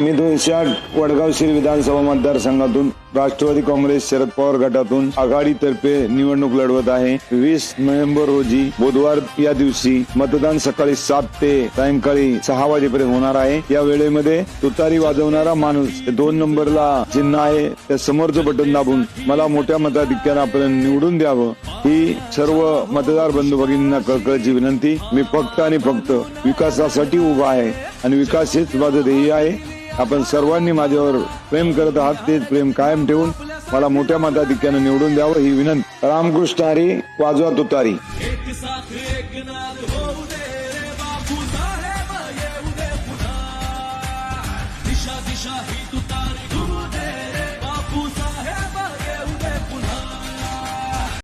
मी दोनशे आठ वडगाव श्री विधानसभा मतदारसंघातून राष्ट्रवादी काँग्रेस शरद पवार गटातून आघाडीतर्फे निवडणूक लढवत आहे. वीस नोव्हेंबर रोजी बुधवार या दिवशी मतदान सकाळी सात ते सायंकाळी सहा वाजेपर्यंत होणार आहे. या वेळेमध्ये तुतारी वाजवणारा माणूस दोन नंबरला चिन्ह आहे. त्या समोरचं बटन दाबून मला मोठ्या मताधिक्यानं आपण निवडून द्यावं. ही सर्व मतदार बंधू भगिनींना कळकळची विनंती. मी फक्त आणि फक्त विकासासाठी उभा आहे. आणि विकास हेच माझं ध्येय आहे. आपण सर्वांनी माझ्यावर प्रेम करत आहात तेच प्रेम कायम ठेवून मला मोठ्या मताधिक्याने निवडून द्यावं ही विनंती. रामकृष्ण हरी वाजवा तुतारी. दिशा